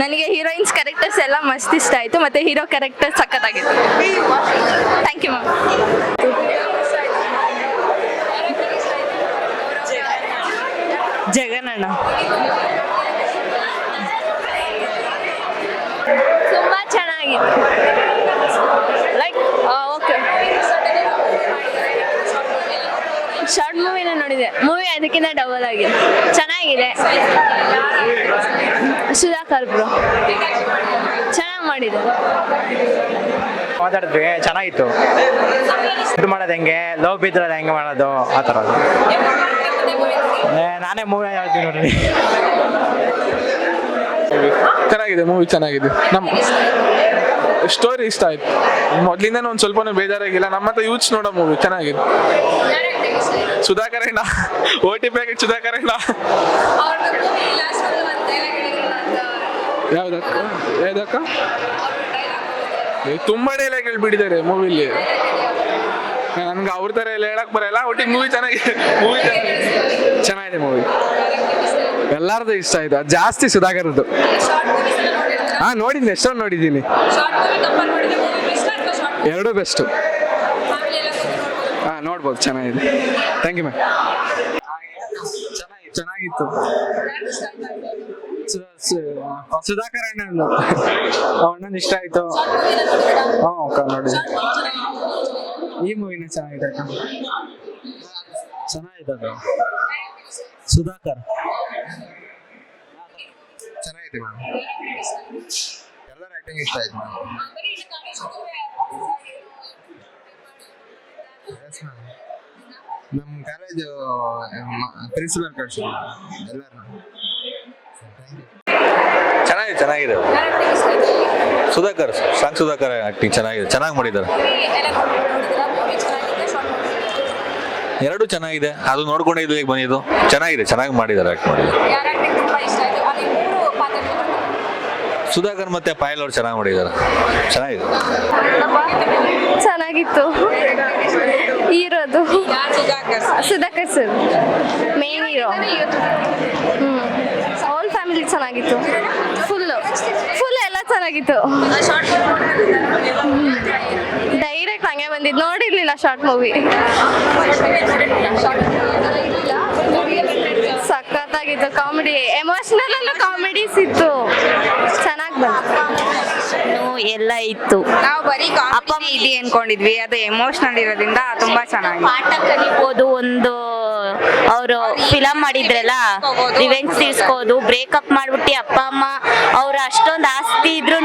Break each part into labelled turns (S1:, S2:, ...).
S1: ನನಗೆ heroines characters ಎಲ್ಲ ಮಸ್ತ್ ಇಷ್ಟ ಆಯಿತು ಮತ್ತು ಹೀರೋ ಕ್ಯಾರೆಕ್ಟರ್ ಸಖತ್ತಾಗಿತ್ತು. ಥ್ಯಾಂಕ್ ಯು ಮ್ಯಾಮ್
S2: ಜಗನಣ್ಣ
S1: ತುಂಬ ಚೆನ್ನಾಗಿತ್ತು ಲೈಕ್ ಓಕೆ ಶಾರ್ಟ್ ಮೂವಿನ ನೋಡಿದೆ. ಮೂವಿ ಅದಕ್ಕಿಂತ ಡಬಲ್ ಆಗಿದೆ. ಚೆನ್ನಾಗಿದೆ. ಸುಧಾಕರ್ ಬ್ರೋ ಚೆನ್ನಾಗಿ ಮಾಡಿದ್ದಾರೆ
S3: ಮಾತಾಡಿದ್ವಿ ಚೆನ್ನಾಗಿತ್ತು. ಇದು ಮಾಡೋದು ಹೆಂಗೆ? ಲವ್ ಬಿದ್ದರೆ ಹೆಂಗೆ ಮಾಡೋದು? ಆ ಥರ ಏ, ನಾನೇ ಮೂವಿ ಹೇಳ್ತೀನಿ ನೋಡಿ
S4: ಚೆನ್ನಾಗಿದೆ ಮೂವಿ ಚೆನ್ನಾಗಿದೆ. ನಮ್ಮ ಸ್ಟೋರಿ ಇಷ್ಟ ಆಯ್ತು. ಮೊದ್ಲಿಂದ ಒಂದು ಸ್ವಲ್ಪನೂ ಬೇಜಾರಾಗಿಲ್ಲ. ನಮ್ಮ ಹತ್ರ ಯೂತ್ಸ್ ನೋಡೋ ಮೂವಿ ಚೆನ್ನಾಗಿದೆ. ಸುಧಾಕರಣ್ಣ ಓ ಟಿ ಪ್ಯಾಕೆಟ್ ಸುಧಾಕರಣ್ಣ ಯಾವ್ದಕ್ಕ? ಯಾವ್ದಕ್ಕ? ಏ, ತುಂಬಾ ಡೈಲಾಗ್ ಬಿಡಿದ್ದಾರೆ ಮೂವಿಲಿ ನನ್ಗೆ ಅವ್ರ ಥರ ಎಲ್ಲ ಹೇಳಕ್ ಬರಲ್ಲ ಒಟ್ಟಿಗೆ ಮೂವಿ ಚೆನ್ನಾಗಿದೆ ಮೂವಿ ಚೆನ್ನಾಗಿದೆ ಮೂವಿ
S5: ಎಲ್ಲಾರ್ದು ಇಷ್ಟ ಆಯ್ತು ಅದ್ ಜಾಸ್ತಿ ಸುಧಾಕರ್ದು. ಹಾ ನೋಡಿದ್ದೀನಿ ಎಷ್ಟೊಂದು ನೋಡಿದ್ದೀನಿ. ಎರಡು ಬೆಸ್ಟು ಹಾ, ನೋಡ್ಬೋದು, ಚೆನ್ನಾಗಿದೆ. ಥ್ಯಾಂಕ್ ಯು ಮ್ಯಾಮ್
S3: ಚೆನ್ನಾಗಿತ್ತು. ಸುಧಾಕರ್ ಅಣ್ಣ ಅಣ್ಣಂದು ಇಷ್ಟ ಆಯ್ತು. ಹಾ ನೋಡಿ. ಈ ಮೂವಿನ ಚೆನ್ನಾಗಿದೆ ಚೆನ್ನಾಗಿದೆ ಅದು. ಸುಧಾಕರ್.
S6: ಚೆನ್ನಾಗಿದೆ ಮ್ಯಾಮ್ ಎಲ್ಲರ ಆಕ್ಟಿಂಗ್ ಇಷ್ಟ ಆಯ್ತು. ನಮ್ಮ ಕಾಲೇಜು ಪ್ರಿನ್ಸಿಪಲ್ ಕಳ್ಸಿ ಎಲ್ಲರೂ
S7: ಚೆನ್ನಾಗಿದೆ ಚೆನ್ನಾಗಿದೆ. ಸುಧಾಕರ್ ಸಾಂಗ್ ಸುಧಾಕರ್ ಆಕ್ಟಿಂಗ್ ಚೆನ್ನಾಗಿದೆ. ಚೆನ್ನಾಗಿ ಮಾಡಿದ್ದಾರೆ. ಎರಡು ಚೆನ್ನಾಗಿದೆ. ಅದು ನೋಡ್ಕೊಂಡು ಇಲ್ಲಿಗೆ ಬಂದಿದ್ದು. ಚೆನ್ನಾಗಿದೆ ಚೆನ್ನಾಗಿ ಮಾಡಿದ್ದಾರೆ ಆಕ್ಟ್ ಮಾಡಿದ್ದಾರೆ ಸುಧಾಕರ್ ಮತ್ತೆ ಪಾಯಲ್ ಅವ್ರು ಚೆನ್ನಾಗಿ ಮಾಡಿದ್ದಾರೆ. ಚೆನ್ನಾಗಿದೆ.
S1: ಚೆನ್ನಾಗಿತ್ತು. ಹೀರೋದು. ಸುಧಾಕರ್ ಸರ್. ಮೇನ್ ಹೀರೋ ಹ್ಞೂ ಆಲ್ ಫ್ಯಾಮಿಲಿ ಚೆನ್ನಾಗಿತ್ತು. ಫುಲ್ಲು ಫುಲ್ ಎಲ್ಲ ಚೆನ್ನಾಗಿತ್ತು. ಡೈರೆಕ್ಟ್ ಹಂಗೆ ಬಂದಿದ್ದು ನೋಡಿರ್ಲಿಲ್ಲ ಶಾರ್ಟ್ ಮೂವಿ ಸಖತ್ತಾಗಿತ್ತು ಕಾಮಿಡಿ ಎಮೋಷನಲ್ ಅಲ್ಲ ಕಾಮಿಡೀಸ್ ಇತ್ತು. ಚೆನ್ನಾಗಿ ಬಂತು.
S2: ಎಲ್ಲ ಇತ್ತು.
S8: ನಾವು ಬರೀ ಅಪ್ಪ ಇದೆ ಅನ್ಕೊಂಡಿದ್ವಿ. ಅದು ಎಮೋಷನಲ್ ಇರೋದ್ರಿಂದ ತುಂಬಾ ಚೆನ್ನಾಗಿ
S2: ಪಾಠ ಕಲಿಬೋದು ಒಂದು ಅವರು ಫಿಲಮ್ ಮಾಡಿದ್ರಲ್ಲ ರಿವೆಂಜ್ ತೀರ್ಸ್ಕೋದು ಬ್ರೇಕಪ್ ಮಾಡ್ಬಿಟ್ಟು ಅಪ್ಪ ಅಮ್ಮ ಅವ್ರ ಅಷ್ಟೊಂದು ಆಸ್ತಿ ಇದ್ರು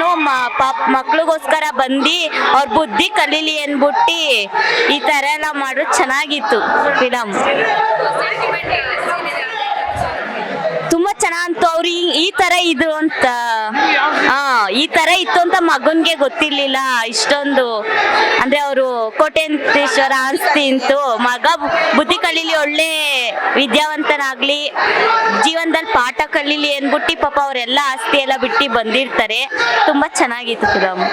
S2: ಮಕ್ಳಿಗೋಸ್ಕರ ಬಂದು ಅವ್ರ ಬುದ್ಧಿ ಕಲೀಲಿ ಅನ್ಬಿಟ್ಟು ಈ ತರ ಎಲ್ಲ ಮಾಡೋದು ಚೆನ್ನಾಗಿತ್ತು ಫಿಲಮ್ ತುಂಬಾ ಚೆನ್ನಾಗಿತ್ತು ಅವ್ರು ಈ ಈ ತರ ಇದು ಅಂತ. ಹಾ ಈ ತರ ಇತ್ತು ಅಂತ ಮಗನ್ಗೆ ಗೊತ್ತಿರ್ಲಿಲ್ಲ. ಇಷ್ಟೊಂದು ಅಂದ್ರೆ ಅವರು ಕೋಟೆಂತೇಶ್ವರ ಆಸ್ತಿ ಇಂತು ಮಗ ಬುದ್ಧಿ ಕಲೀಲಿ ಒಳ್ಳೆ ವಿದ್ಯಾವಂತನಾಗ್ಲಿ, ಜೀವನದಲ್ಲಿ ಪಾಠ ಕಲೀಲಿ ಅನ್ಬಿಟ್ಟು ಪಾಪ ಅವರೆಲ್ಲ ಆಸ್ತಿ ಎಲ್ಲ ಬಿಟ್ಟು ಬಂದಿರ್ತಾರೆ. ತುಂಬಾ ಚೆನ್ನಾಗಿತ್ತು ಫಿಲಮ್